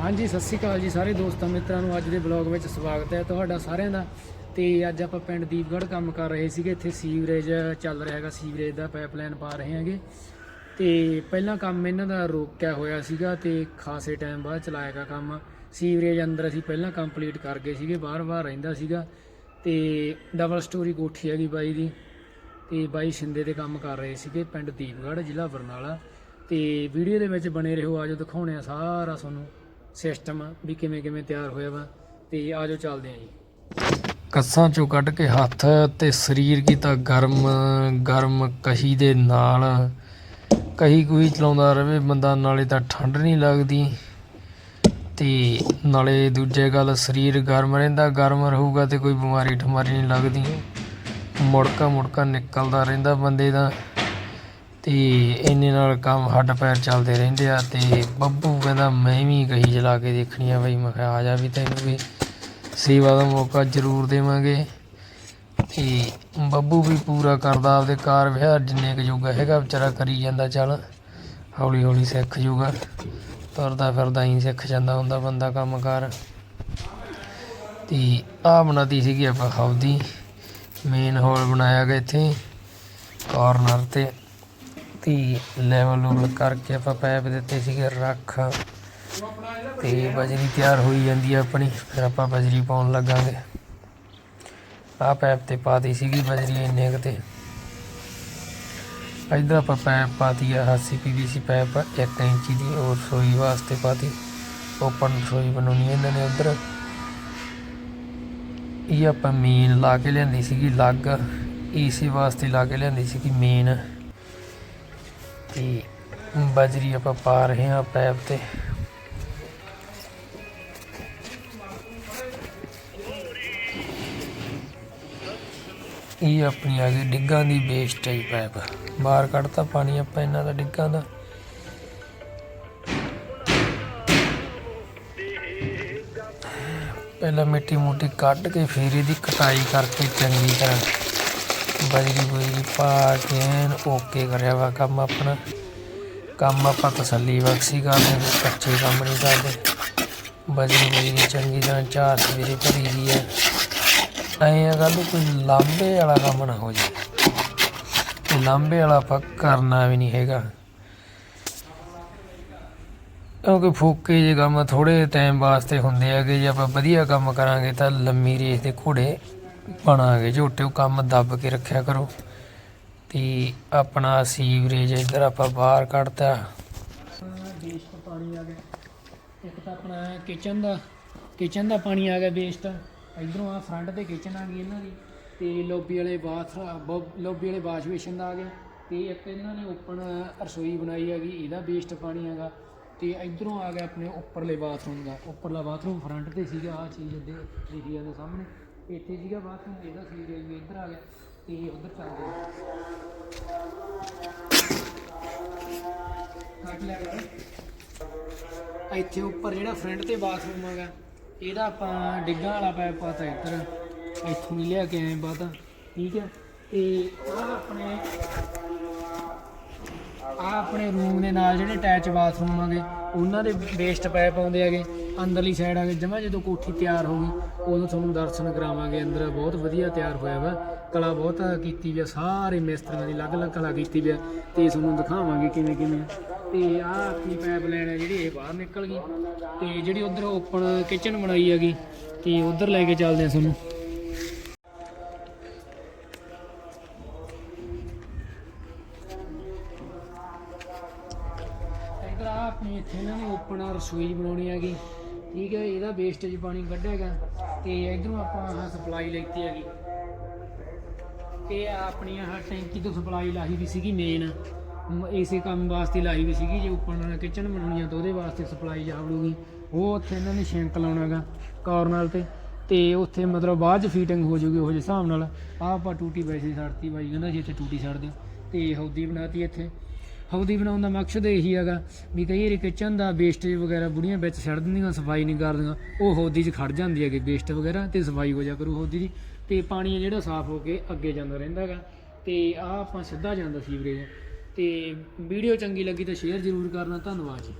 ਹਾਂਜੀ, ਸਤਿ ਸ਼੍ਰੀ ਅਕਾਲ ਜੀ ਸਾਰੇ ਦੋਸਤਾਂ ਮਿੱਤਰਾਂ ਨੂੰ ਅੱਜ ਦੇ ਬਲੌਗ ਵਿੱਚ ਸਵਾਗਤ ਹੈ ਤੁਹਾਡਾ ਸਾਰਿਆਂ ਦਾ। ਤੇ ਅੱਜ ਆਪਾਂ ਪਿੰਡ ਦੀਪਗੜ੍ਹ ਕੰਮ ਕਰ ਰਹੇ ਸੀਗੇ, ਇੱਥੇ ਸੀਵਰੇਜ ਚੱਲ ਰਿਹਾ ਹੈਗਾ, ਸੀਵਰੇਜ ਦਾ ਪਾਈਪਲਾਈਨ ਪਾ ਰਹੇ ਹੈਗੇ। ਤੇ ਪਹਿਲਾਂ ਕੰਮ ਇਹਨਾਂ ਦਾ ਰੋਕਿਆ ਹੋਇਆ ਸੀਗਾ ਤੇ ਖਾਸੇ ਟਾਈਮ ਬਾਅਦ ਚਲਾਇਆਗਾ ਕੰਮ। ਸੀਵਰੇਜ ਅੰਦਰ ਅਸੀਂ ਪਹਿਲਾਂ ਕੰਪਲੀਟ ਕਰ ਗਏ ਸੀਗੇ ਬਾਹਰ ਬਾਹਰ ਰਹਿੰਦਾ ਸੀਗਾ। ਤੇ ਡਬਲ ਸਟੋਰੀ ਕੋਠੀ ਹੈਗੀ ਬਾਈ ਦੀ। ਤੇ ਬਾਈ ਸ਼ਿੰਦੇ ਦੇ ਕੰਮ ਕਰ ਰਹੇ ਸੀਗੇ ਪਿੰਡ ਦੀਪਗੜ੍ਹ, ਜ਼ਿਲ੍ਹਾ ਬਰਨਾਲਾ। ਤੇ ਵੀਡੀਓ ਦੇ ਵਿੱਚ ਬਣੇ ਰਹੋ, ਆਜੋ ਦਿਖਾਉਣੇ ਆ ਸਾਰਾ ਤੁਹਾਨੂੰ। ਸਿਸਟਮ ਵੀ ਕਿਵੇਂ ਕਿਵੇਂ ਤਿਆਰ ਹੋਇਆ ਵਾ ਤੇ ਆਜੋ ਚੱਲਦੇ ਆ ਜੀ। ਕੱਸਾਂ ਚੋਂ ਕੱਢ ਕੇ ਹੱਥ ਤੇ ਸਰੀਰ ਕੀਤਾ ਗਰਮ ਗਰਮ ਕਹੀ ਦੇ ਨਾਲ। ਕਹੀ ਕੋਈ ਚਲਾਉਂਦਾ ਰਵੇ ਬੰਦਾ, ਨਾਲੇ ਤਾਂ ਠੰਡ ਨਹੀਂ ਲੱਗਦੀ। ਤੇ ਨਾਲੇ ਦੂਜੇ ਗੱਲ, ਸਰੀਰ ਗਰਮ ਰਹਿੰਦਾ, ਗਰਮ ਰਹੂਗਾ ਤੇ ਕੋਈ ਬਿਮਾਰੀ ਠਮਾਰੀ ਨਹੀਂ ਲੱਗਦੀ। ਮੁੜਕਾ ਮੁੜਕਾ ਨਿਕਲਦਾ ਰਹਿੰਦਾ ਬੰਦੇ ਦਾ। ਤੇ ਇੰਨੇ ਨਾਲ ਕੰਮ ਹੱਡ ਪੈਰ ਚੱਲਦੇ ਰਹਿੰਦੇ ਆ ਤੇ ਬੱਬੂ ਕਹਿੰਦਾ, ਮੈਂ ਵੀ ਕਹੀ ਚਲਾ ਕੇ ਦੇਖਣੀ ਆ ਬਈ। ਮੈਂ ਕਿਹਾ, ਆ ਜਾ ਵੀ ਤੈਨੂੰ ਵੀ ਸੇਵਾ ਦਾ ਮੌਕਾ ਜ਼ਰੂਰ ਦੇਵਾਂਗੇ। ਤੇ ਬੱਬੂ ਵੀ ਪੂਰਾ ਕਰਦਾ ਆਪਦੇ ਕਾਰ ਵਿਹਾਰ ਜਿੰਨੇ ਕੁ ਜੋਗਾ ਹੈਗਾ ਵਿਚਾਰਾ ਕਰੀ ਜਾਂਦਾ, ਚੱਲ ਹੌਲੀ ਹੌਲੀ ਸਿੱਖ ਜੂਗਾ ਤੁਰਦਾ ਫਿਰਦਾ ਹੀ ਸਿੱਖ ਜਾਂਦਾ ਹੁੰਦਾ ਬੰਦਾ ਕੰਮ ਕਾਰ ਤੇ ਆ ਬਣਾਤੀ ਸੀਗੀ ਆਪਾਂ ਹੌਦੀ ਮੇਨ ਹੌਲ ਬਣਾਇਆ ਗਿਆ ਇੱਥੇ ਕਾਰਨਰ ਤੇ। ਤੇ ਲੈਵਲ ਲੂਵਲ ਕਰਕੇ ਆਪਾਂ ਪੈਪ ਦਿੱਤੇ ਸੀਗੇ ਰੱਖ ਤੇ ਬਜਰੀ ਤਿਆਰ ਹੋਈ ਜਾਂਦੀ ਆ ਆਪਣੀ, ਫਿਰ ਆਪਾਂ ਬਜਰੀ ਪਾਉਣ ਲੱਗਾਂਗੇ। ਆ ਪੈਪ ਤੇ ਪਾਤੀ ਸੀਗੀ ਬਜਰੀ ਇੰਨੇ ਕੁ ਤੇ। ਇਧਰ ਆਪਾਂ ਪੈਪ ਪਾਤੀ ਆ, ਹਾਸੀ ਪੀਵੀਸੀ ਪੈਪ 1 ਇੰਚੀ ਦੀ ਔਰ ਰਸੋਈ ਵਾਸਤੇ ਪਾਤੀ। ਓਪਨ ਰਸੋਈ ਬਣਾਉਣੀ ਇਹਨਾਂ ਨੇ ਉਧਰ। ਇਹ ਆਪਾਂ ਮੇਨ ਲਾ ਕੇ ਲਿਆਂਦੀ ਸੀਗੀ ਲੱਗ। ਏਸੀ ਵਾਸਤੇ ਲਾ ਕੇ ਲਿਆਂਦੀ ਸੀਗੀ ਮੇਨ ਤੇ ਬਜਰੀ ਆਪਾਂ ਪਾ ਰਹੇ ਹਾਂ ਪੈਪ ਤੇ। ਇਹ ਆਪਣੀ ਆ ਗਈ ਡਿੱਗਾਂ ਦੀ ਵੇਸਟ ਹੈ ਪੈਪ। ਬਾਹਰ ਕੱਢਤਾ ਪਾਣੀ ਆਪਾਂ ਇਹਨਾਂ ਦਾ ਡਿੱਗਾਂ ਦਾ। ਪਹਿਲਾਂ ਮਿੱਟੀ ਮੋਟੀ ਕੱਢ ਕੇ ਫਿਰ ਇਹਦੀ ਕਟਾਈ ਕਰਕੇ ਚੰਗੀ ਤਰ੍ਹਾਂ ਬਜਰੀ ਬੁਜਰੀ ਪਾ ਕੇ ਐਨ ਓਕੇ ਕਰਿਆ ਵਾ ਕੰਮ ਆਪਣਾ। ਕੰਮ ਆਪਾਂ ਤਸੱਲੀ ਬਖਸ਼ੀ ਕਰਦੇ ਕੱਚੇ ਕੰਮ ਨਹੀਂ ਕਰਦੇ। ਬਜਰੀ ਬੁਜਰੀ ਚੰਗੀ ਤਰ੍ਹਾਂ ਚਾਰ ਸਵੇਰੇ ਭਰੀ ਦੀ ਹੈ ਐਂ ਆ ਗੱਲ ਕੋਈ ਲਾਂਬੇ ਵਾਲਾ ਕੰਮ ਨਾ ਹੋ ਜਾਏ। ਤੇ ਲਾਂਬੇ ਵਾਲਾ ਆਪਾਂ ਕਰਨਾ ਵੀ ਨਹੀਂ ਹੈਗਾ। ਕਿਉਂਕਿ ਫੋਕੇ ਜੇ ਕੰਮ ਥੋੜੇ ਟਾਈਮ ਵਾਸਤੇ ਹੁੰਦੇ ਹੈਗੇ, ਜੇ ਆਪਾਂ ਵਧੀਆ ਕੰਮ ਕਰਾਂਗੇ ਤਾਂ ਲੰਮੀ ਰੇਸ ਦੇ ਘੋੜੇ ਬਣਾਂਗੇ ਝੋਟੇ ਉਹ ਕੰਮ ਦੱਬ ਕੇ ਰੱਖਿਆ ਕਰੋ। ਤੇ ਆਪਣਾ ਸੀਵਰੇਜ ਇੱਧਰ ਆਪਾਂ ਬਾਹਰ ਕੱਢਤਾ। ਵੇਸਟ ਪਾਣੀ ਆ ਗਿਆ। ਇੱਕ ਤਾਂ ਆਪਣਾ ਕਿਚਨ ਦਾ ਕਿਚਨ ਦਾ ਪਾਣੀ ਆ ਗਿਆ ਵੇਸਟ ਇਧਰੋਂ ਆ ਫਰੰਟ ਤੇ ਕਿਚਨ ਆ ਗਈ ਇਹਨਾਂ ਦੀ। ਤੇ ਲੋਬੀ ਵਾਲੇ ਬਾਥ ਲੋਬੀ ਵਾਲੇ ਵਾਸ਼ ਬੇਸ਼ਨ ਦਾ ਆ ਗਿਆ। ਤੇ ਇੱਕ ਇਹਨਾਂ ਨੇ ਓਪਨ ਰਸੋਈ ਬਣਾਈ ਹੈਗੀ, ਇਹਦਾ ਵੇਸਟ ਪਾਣੀ ਹੈਗਾ। ਤੇ ਇਧਰੋਂ ਆ ਗਿਆ ਆਪਣੇ ਉੱਪਰਲੇ ਬਾਥਰੂਮ ਦਾ। ਉੱਪਰਲਾ ਬਾਥਰੂਮ ਫਰੰਟ ਤੇ ਸੀਗਾ ਆ ਚੀਜ਼ ਦੇ ਦਿਖੀ ਜਾਂਦੇ ਸਾਹਮਣੇ। ਇੱਥੇ ਸੀਗਾ ਬਾਥਰੂਮ ਇਹਦਾ ਸੀਵਰੇਜ ਵੀ ਇੱਧਰ ਆ ਗਿਆ ਤੇ ਉਧਰ ਚੱਲਦੇ ਕੱਟ ਲਿਆ ਕਰ ਇੱਥੇ ਉੱਪਰ ਜਿਹੜਾ ਫਰੰਟ ਤੇ ਬਾਥਰੂਮ ਹੈਗਾ, ਇਹਦਾ ਆਪਾਂ ਡਿੱਗਾਂ ਵਾਲਾ ਪਾਇਪ ਪਾਤਾ ਇੱਧਰ। ਇੱਥੋਂ ਹੀ ਲਿਆ ਕੇ ਆਏ ਪਾਤਾ ਠੀਕ ਹੈ? ਤੇ ਆਹ ਆਪਣੇ ਆ ਆਪਣੇ ਰੂਮ ਦੇ ਨਾਲ ਜਿਹੜੇ ਅਟੈਚ ਬਾਥਰੂਮ ਆਗੇ ਉਹਨਾਂ ਦੇ ਵੇਸਟ ਪਾਈਪ ਆਉਂਦੇ ਹੈਗੇ। ਅੰਦਰਲੀ ਸਾਈਡ ਆ ਆਗੇ ਜਮਾ ਜਦੋਂ ਕੋਠੀ ਤਿਆਰ ਹੋ ਗਈ ਉਦੋਂ ਤੁਹਾਨੂੰ ਦਰਸ਼ਨ ਕਰਾਵਾਂਗੇ। ਅੰਦਰ ਬਹੁਤ ਵਧੀਆ ਤਿਆਰ ਹੋਇਆ ਵਾ। ਕਲਾ ਬਹੁਤ ਕੀਤੀ ਵੀ ਆ, ਸਾਰੇ ਮਿਸਤਰੀਆਂ ਦੀ ਅਲੱਗ-ਅਲੱਗ ਕਲਾ ਕੀਤੀ ਵੀ ਆ। ਤੇ ਤੁਹਾਨੂੰ ਦਿਖਾਵਾਂਗੇ ਕਿਵੇਂ ਕਿਵੇਂ ਤੇ ਆਹ ਆਪਣੀ ਪਾਈਪ ਲਾਈਨ ਹੈ ਜਿਹੜੀ ਇਹ ਬਾਹਰ ਨਿਕਲ ਗਈ। ਤੇ ਜਿਹੜੀ ਉਧਰ ਓਪਨ ਕਿਚਨ ਬਣਾਈ ਹੈਗੀ ਤੇ ਉਧਰ ਲੈ ਕੇ ਚੱਲਦੇ ਆ ਤੁਹਾਨੂੰ। ਇਧਰ ਆਪਣੀ ਇੱਥੇ ਇਹਨਾਂ ਨੇ ਓਪਨ ਰਸੋਈ ਬਣਾਉਣੀ ਹੈਗੀ। ਠੀਕ ਹੈ, ਇਹਦਾ ਵੇਸਟੇਜ ਪਾਣੀ ਕੱਢੇਗਾ ਤੇ ਇਧਰੋਂ ਆਪਾਂ ਆਹ ਸਪਲਾਈ ਲੈਤੀ ਹੈਗੀ। ਤੇ ਆਪਣੀ ਆਹ ਟੈਂਕੀ ਤੋਂ ਸਪਲਾਈ ਲਾਹੀ ਵੀ ਸੀਗੀ ਮੇਨ ਇਸੇ ਕੰਮ ਵਾਸਤੇ ਲਾਈ ਵੀ ਸੀਗੀ, ਜੇ ਓਪਨ ਕਿਚਨ ਬਣਾਉਣੀ ਆ ਤਾਂ ਉਹਦੇ ਵਾਸਤੇ ਸਪਲਾਈ ਜਾਵੜੂਗੀ ਉਹ ਉੱਥੇ ਇਹਨਾਂ ਨੇ ਸ਼ੈਂਕ ਲਾਉਣਾਗਾ ਕਾਰਨਰ ਤੇ। ਤੇ ਉੱਥੇ ਮਤਲਬ ਬਾਅਦ ਚ ਫੀਟਿੰਗ ਹੋ ਜੂਗੀ ਉਹ ਜਿਹੇ ਹਿਸਾਬ ਨਾਲ। ਆਹ ਆਪਾਂ ਟੂਟੀ ਵੈਸੇ ਛੱਡਤੀ ਬਾਈ, ਕਹਿੰਦਾ ਜੀ ਇੱਥੇ ਟੂਟੀ ਛੱਡ ਦਿਓ ਤੇ ਹੌਦੀ ਬਣਾਤੀ ਇੱਥੇ। ਹੌਦੀ ਬਣਾਉਣ ਦਾ ਮਕਸਦ ਇਹੀ ਹੈਗਾ ਵੀ ਕਈ ਵਾਰੀ ਕਿਚਨ ਦਾ ਵੇਸਟੇਜ ਵਗੈਰਾ ਬੁੜੀਆਂ ਵਿੱਚ ਛੱਡ ਦਿੰਦੀਆਂ, ਸਫ਼ਾਈ ਨਹੀਂ ਕਰਦੀਆਂ ਉਹ ਹੌਦੀ 'ਚ ਖੜ ਜਾਂਦੀ ਹੈਗੀ ਵੇਸਟ ਵਗੈਰਾ ਤੇ ਸਫ਼ਾਈ ਹੋ ਜਾ ਕਰੂ ਹੌਦੀ ਦੀ ਤੇ ਪਾਣੀ ਜਿਹੜਾ ਸਾਫ਼ ਹੋ ਕੇ ਅੱਗੇ ਜਾਂਦਾ ਰਹਿੰਦਾ ਹੈਗਾ ਤੇ ਆਹ ਆਪਾਂ ਸਿੱਧਾ ਜਾਂਦਾ ਸੀਵਰੇਜ ਤੇ ਵੀਡੀਓ ਚੰਗੀ ਲੱਗੀ ਤਾਂ ਸ਼ੇਅਰ ਜ਼ਰੂਰ ਕਰਨਾ, ਧੰਨਵਾਦ ਜੀ।